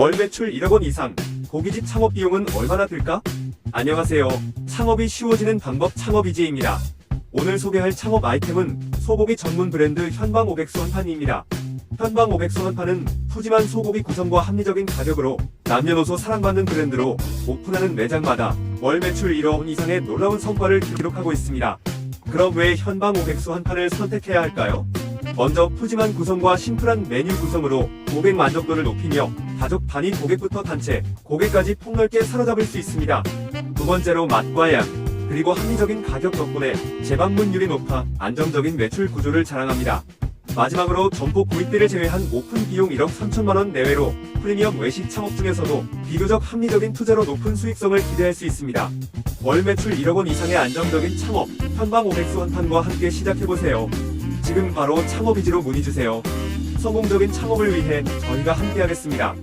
월 매출 1억 원 이상, 고깃집 창업 비용은 얼마나 들까? 안녕하세요. 창업이 쉬워지는 방법 창업이지입니다. 오늘 소개할 창업 아이템은 소고기 전문 브랜드 현방 500수 한판입니다. 현방 500수 한판은 푸짐한 소고기 구성과 합리적인 가격으로 남녀노소 사랑받는 브랜드로 오픈하는 매장마다 월 매출 1억 원 이상의 놀라운 성과를 기록하고 있습니다. 그럼 왜 현방 500수 한판을 선택해야 할까요? 먼저 푸짐한 구성과 심플한 메뉴 구성으로 고객 만족도를 높이며 가족 단위 고객부터 단체, 고객까지 폭넓게 사로잡을 수 있습니다. 두 번째로 맛과 양, 그리고 합리적인 가격 덕분에 재방문율이 높아 안정적인 매출 구조를 자랑합니다. 마지막으로 점포 구입비를 제외한 오픈 비용 1억 3천만 원 내외로 프리미엄 외식 창업 중에서도 비교적 합리적인 투자로 높은 수익성을 기대할 수 있습니다. 월 매출 1억 원 이상의 안정적인 창업, 현방 500수 한판과 함께 시작해보세요. 지금 바로 창업이지로 문의주세요. 성공적인 창업을 위해 저희가 함께하겠습니다.